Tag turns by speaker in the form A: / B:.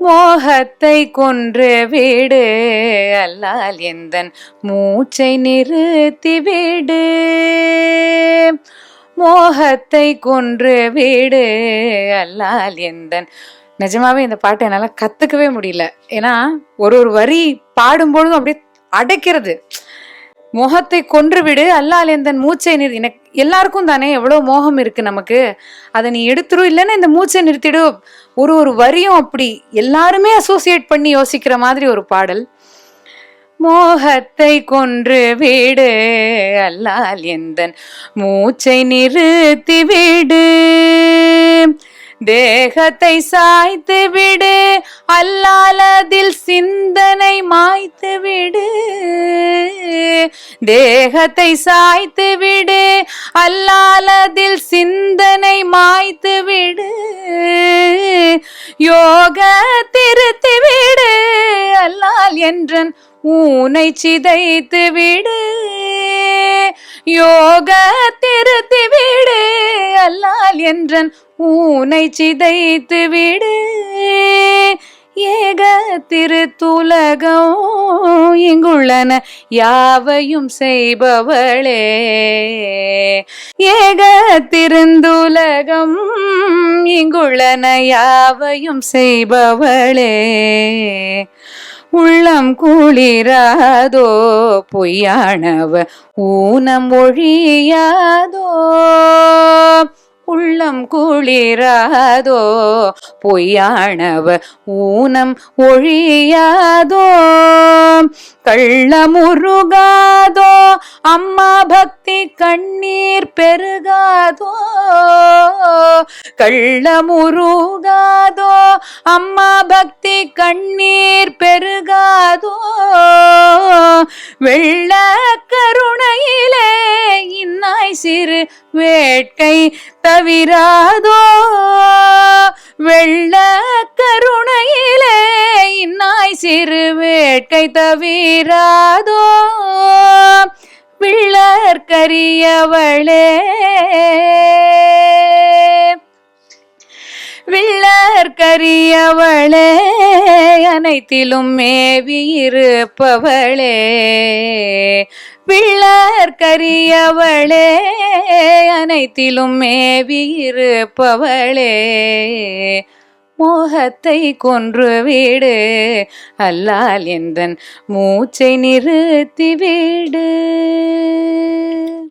A: மோகத்தை கொன்று வீடு அல்லால் எந்தன் மூச்சை நிறுத்தி விடு. மோகத்தை கொன்று வீடு அல்லால் எந்தன் நிஜமாவே இந்த பாட்டை என்னால் கத்துக்கவே முடியல. ஏன்னா ஒரு ஒரு வரி பாடும்பொழுதும் அப்படியே அடைக்கிறது. மோகத்தை கொன்று விடு அல்லால் எந்தன் மூச்சை நிறு எனக்கு எல்லாருக்கும் தானே எவ்வளோ மோகம் இருக்கு நமக்கு. அதை நீ எடுத்துரும் இல்லைன்னா இந்த மூச்சை நிறுத்திடு. ஒரு ஒரு வரியும் அப்படி எல்லாருமே அசோசியேட் பண்ணி யோசிக்கிற மாதிரி ஒரு பாடல். மோகத்தை கொன்று விடு அல்லால் எந்தன் மூச்சை நிறுத்தி விடு தேகத்தை சாய்த்து விடு அல்லால் அதில் சிந்தனை மாய்த்து விடு தேகத்தை சாய்த்து விடு அல்லாலதில் சிந்தனை மாய்த்து விடு. யோக திருத்தி விடு அல்லால் என்றன் ஊனை சிதைத்து விடு. யோக திருத்தி விடு அல்லால் என்றன் ஊனை சிதைத்து விடு. ஏக திருத்துலகம் இங்குள்ளன யாவையும் செய்பவளே. ஏக திருந்துலகம் இங்குள்ளன யாவையும் செய்பவளே. உள்ளம் குளிராதோ பொய்யானவ ஊனம் ஒழியாதோ. உள்ளம் குளிராதோ பொய்யானவ ஊனம் ஒழியாதோ கள்ளமுருகாதோ அம்மா பக்தி கண்ணீர் பெருகாதோ கள்ளமுருகாதோ அம்மா பக்தி கண்ணீர் பெருகாதோ வெள்ள கருணையிலே இன்னாய் சிறு வேட்கை தவிராதோ? வெள்ள கருணையிலே இன்னாய் சிறு வேட்கை தவிராதோ? விள்ளர் கற்கரியவளே அனைத்திலும் மேவி இருப்பவளே. பிள்ளற்கரியவளே அனைத்திலும் மேவி இருப்பவளே. மோகத்தை கொன்று வீடு அல்லால் எந்தன் மூச்சை நிறுத்திவிடு